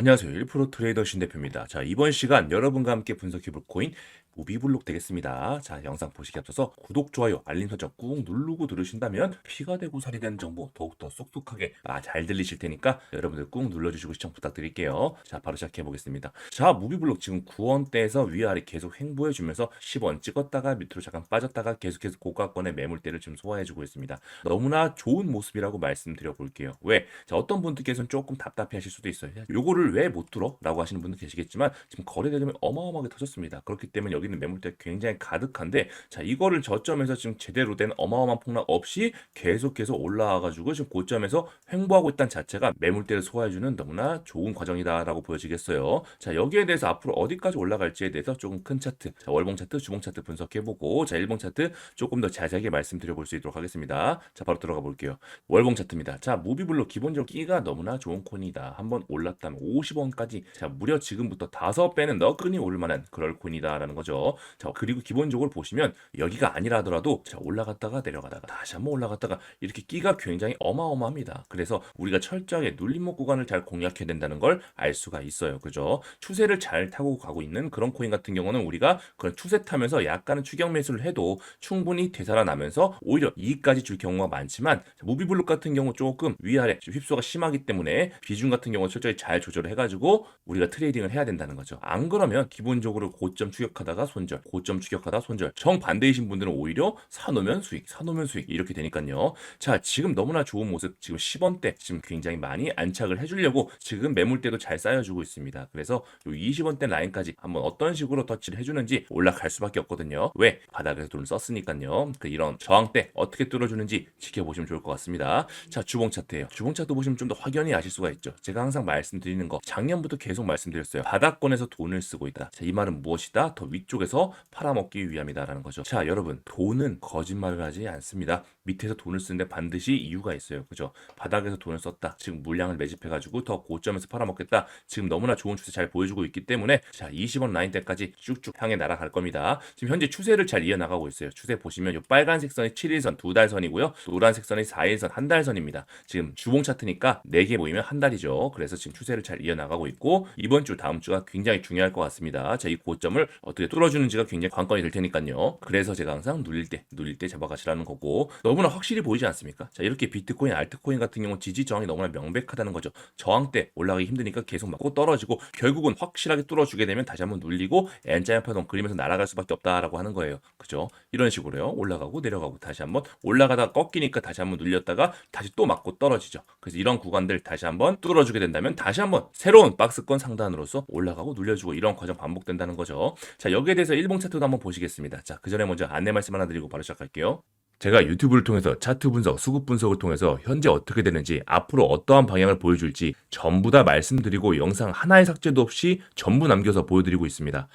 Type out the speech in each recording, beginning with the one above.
안녕하세요. 1프로 트레이더 신 대표입니다. 자, 이번 시간 여러분과 함께 분석해 볼 코인 무비블록 되겠습니다. 자, 영상 보시기 앞서서 구독, 좋아요, 알림 설정 꾹 누르고 들으신다면 피가 되고 살이 되는 정보 더욱더 쏙쏙하게 아, 잘 들리실 테니까 여러분들 꾹 눌러주시고 시청 부탁드릴게요. 자, 바로 시작해 보겠습니다. 자, 무비블록 지금 9원대에서 위아래 계속 횡보해 주면서 10원 찍었다가 밑으로 잠깐 빠졌다가 계속해서 고가권의 매물대를 지금 소화해 주고 있습니다. 너무나 좋은 모습이라고 말씀드려 볼게요. 왜? 자, 어떤 분들께서는 조금 답답해 하실 수도 있어요. 요거를 왜 못 들어? 라고 하시는 분들 계시겠지만 지금 거래대금이 어마어마하게 터졌습니다. 그렇기 때문에 여기는 매물대 굉장히 가득한데 자, 이거를 저점에서 지금 제대로 된 어마어마한 폭락 없이 계속해서 올라와 가지고 지금 고점에서 횡보하고 있다는 자체가 매물대를 소화해 주는 너무나 좋은 과정이다라고 보여지겠어요. 자, 여기에 대해서 앞으로 어디까지 올라갈지에 대해서 조금 큰 차트, 자, 월봉 차트, 주봉 차트 분석해 보고 자, 일봉 차트 조금 더 자세하게 말씀드려 볼 수 있도록 하겠습니다. 자, 바로 들어가 볼게요. 월봉 차트입니다. 자, 무비블로 기본적으로 끼가 너무나 좋은 코인이다. 한번 올랐다면 50원까지 자, 무려 지금부터 다섯 배는 너끈히 오를 만한 그럴 코인이다라는 거죠. 자, 그리고 기본적으로 보시면 여기가 아니라 하더라도 자, 올라갔다가 내려가다가 다시 한번 올라갔다가 이렇게 끼가 굉장히 어마어마합니다. 그래서 우리가 철저하게 눌림목 구간을 잘 공략해야 된다는 걸 알 수가 있어요. 그죠? 추세를 잘 타고 가고 있는 그런 코인 같은 경우는 우리가 그런 추세 타면서 약간은 추격 매수를 해도 충분히 되살아나면서 오히려 이익까지 줄 경우가 많지만 자, 무비블록 같은 경우 조금 위아래 휩소가 심하기 때문에 비중 같은 경우 철저히 잘 조절 을 해가지고 우리가 트레이딩을 해야 된다는 거죠. 안 그러면 기본적으로 고점 추격하다가 손절, 고점 추격하다 손절. 정반대이신 분들은 오히려 사놓으면 수익, 사놓으면 수익 이렇게 되니까요. 자, 지금 너무나 좋은 모습 지금 10원대 지금 굉장히 많이 안착을 해주려고 지금 매물대도 잘 쌓여주고 있습니다. 그래서 요 20원대 라인까지 한번 어떤 식으로 터치를 해주는지 올라갈 수밖에 없거든요. 왜? 바닥에서 돈을 썼으니까요. 그 이런 저항대 어떻게 뚫어주는지 지켜보시면 좋을 것 같습니다. 자, 주봉 차트예요. 주봉 차트 보시면 좀 더 확연히 아실 수가 있죠. 제가 항상 말씀드리는 거 작년부터 계속 말씀드렸어요. 바닥권에서 돈을 쓰고 있다. 자, 이 말은 무엇이다? 더 위쪽에서 팔아먹기 위함이다라는 거죠. 자, 여러분, 돈은 거짓말을 하지 않습니다. 밑에서 돈을 쓰는데 반드시 이유가 있어요. 그죠? 바닥에서 돈을 썼다. 지금 물량을 매집해가지고 더 고점에서 팔아먹겠다. 지금 너무나 좋은 추세 잘 보여주고 있기 때문에 자, 20원 라인 때까지 쭉쭉 향해 날아갈 겁니다. 지금 현재 추세를 잘 이어나가고 있어요. 추세 보시면 이 빨간색 선이 7일선 두 달 선이고요. 노란색 선이 4일선 한 달 선입니다. 지금 주봉 차트니까 4개 모이면 한 달이죠. 그래서 지금 추세를 잘 이어나가고 있고 이번 주 다음 주가 굉장히 중요할 것 같습니다. 자, 이 고점을 어떻게 뚫어주는지가 굉장히 관건이 될 테니까요. 그래서 제가 항상 눌릴 때, 눌릴 때 잡아가시라는 거고 너무나 확실히 보이지 않습니까? 자, 이렇게 비트코인, 알트코인 같은 경우 지지 저항이 너무나 명백하다는 거죠. 저항 때 올라가기 힘드니까 계속 맞고 떨어지고 결국은 확실하게 뚫어주게 되면 다시 한번 눌리고 N자형 파동 그리면서 날아갈 수밖에 없다라고 하는 거예요. 그죠? 이런 식으로요. 올라가고 내려가고 다시 한번 올라가다 꺾이니까 다시 한번 눌렸다가 다시 또 맞고 떨어지죠. 그래서 이런 구간들 다시 한번 뚫어주게 된다면 다시 한번 새로운 박스권 상단으로서 올라가고 눌려주고 이런 과정 반복된다는 거죠. 자, 여기에 대해서 일봉 차트도 한번 보시겠습니다. 자, 그 전에 먼저 안내 말씀 하나 드리고 바로 시작할게요. 제가 유튜브를 통해서 차트 분석, 수급 분석을 통해서 현재 어떻게 되는지, 앞으로 어떠한 방향을 보여줄지 전부 다 말씀드리고 영상 하나의 삭제도 없이 전부 남겨서 보여드리고 있습니다.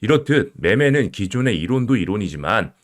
이렇듯 매매는 기존의 이론도 이론이지만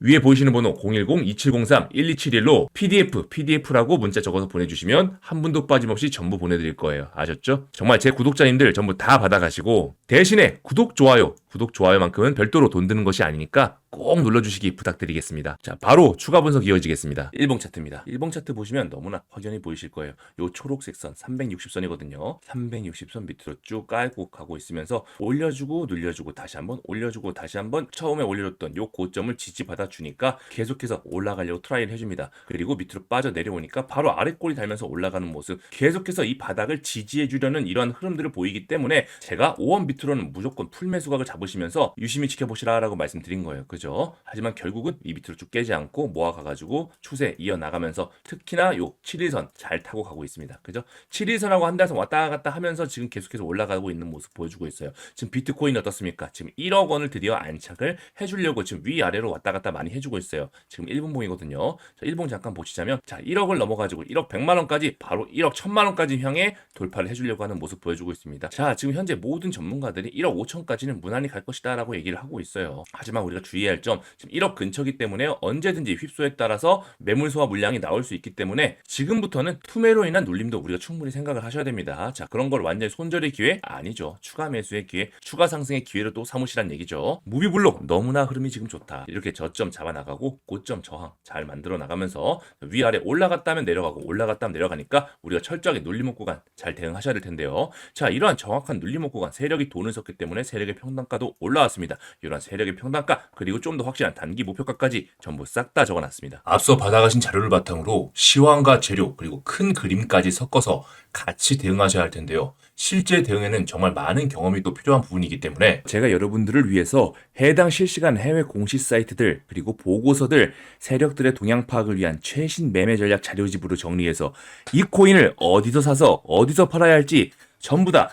위에 보이시는 번호 010-2703-1271로 PDF, PDF라고 문자 적어서 보내주시면 한 분도 빠짐없이 전부 보내드릴 거예요. 아셨죠? 정말 제 구독자님들 전부 다 받아가시고 대신에 구독, 좋아요, 구독, 좋아요만큼은 별도로 돈 드는 것이 아니니까 꼭 눌러주시기 부탁드리겠습니다. 자, 바로 추가 분석 이어지겠습니다. 1봉 차트입니다. 1봉 차트 보시면 너무나 확연히 보이실 거예요. 요 초록색 선 360선이거든요. 360선 밑으로 쭉 깔고 가고 있으면서 올려주고 눌려주고 다시 한번 올려주고 다시 한번 처음에 올려줬던 요 고점을 지지받아 주니까 계속해서 올라가려고 트라이를 해줍니다. 그리고 밑으로 빠져 내려오니까 바로 아래 꼬리 달면서 올라가는 모습 계속해서 이 바닥을 지지해 주려는 이러한 흐름들을 보이기 때문에 제가 5원 밑으로는 무조건 풀매 수각을 잡으시면서 유심히 지켜보시라라고 말씀드린 거예요. 그죠? 하지만 결국은 이 밑으로 쭉 깨지 않고 모아가가지고 추세 이어나가면서 특히나 요 7일선 잘 타고 가고 있습니다. 그죠? 7일선하고 한 달선 왔다 갔다 하면서 지금 계속해서 올라가고 있는 모습 보여주고 있어요. 지금 비트코인 어떻습니까? 지금 1억 원을 드디어 안착을 해주려고 지금 위아래로 왔다 갔다 많이 해주고 있어요. 지금 1분봉이거든요. 자, 1분 잠깐 보시자면 자 1억을 넘어가지고 1억 100만 원까지 바로 1억 1000만 원까지 향해 돌파를 해주려고 하는 모습 보여주고 있습니다. 자 지금 현재 모든 전문가들이 1억 5천까지는 무난히 갈 것이다라고 얘기를 하고 있어요. 하지만 우리가 주의할 점 지금 1억 근처기 때문에 언제든지 휩소에 따라서 매물 소화 물량이 나올 수 있기 때문에 지금부터는 투매로 인한 눌림도 우리가 충분히 생각을 하셔야 됩니다. 자 그런 걸 완전히 손절의 기회 아니죠. 추가 매수의 기회, 추가 상승의 기회를 또 삼으시란 얘기죠. 무비블록 너무나 흐름이 지금 좋다. 이렇게 저점 잡아 나가고 고점 저항 잘 만들어 나가면서 위아래 올라갔다면 내려가고 올라갔다면 내려가니까 우리가 철저하게 눌림목 구간 잘 대응하셔야 될 텐데요. 자 이러한 정확한 눌림목 구간 세력이 돈을 썼기 때문에 세력의 평단가도 올라왔습니다. 이러한 세력의 평단가 그리고 좀 더 확실한 단기 목표가까지 전부 싹 다 적어놨습니다. 앞서 받아가신 자료를 바탕으로 시황과 재료 그리고 큰 그림까지 섞어서 같이 대응하셔야 할 텐데요. 실제 대응에는 정말 많은 경험이 또 필요한 부분이기 때문에 제가 여러분들을 위해서 해당 실시간 해외 공시 사이트들 그리고 보고서들 세력들의 동향 파악을 위한 최신 매매 전략 자료집으로 정리해서 이 코인을 어디서 사서 어디서 팔아야 할지 전부 다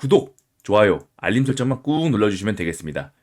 구독, 좋아요, 알림 설정만 꾹 눌러주시면 되겠습니다.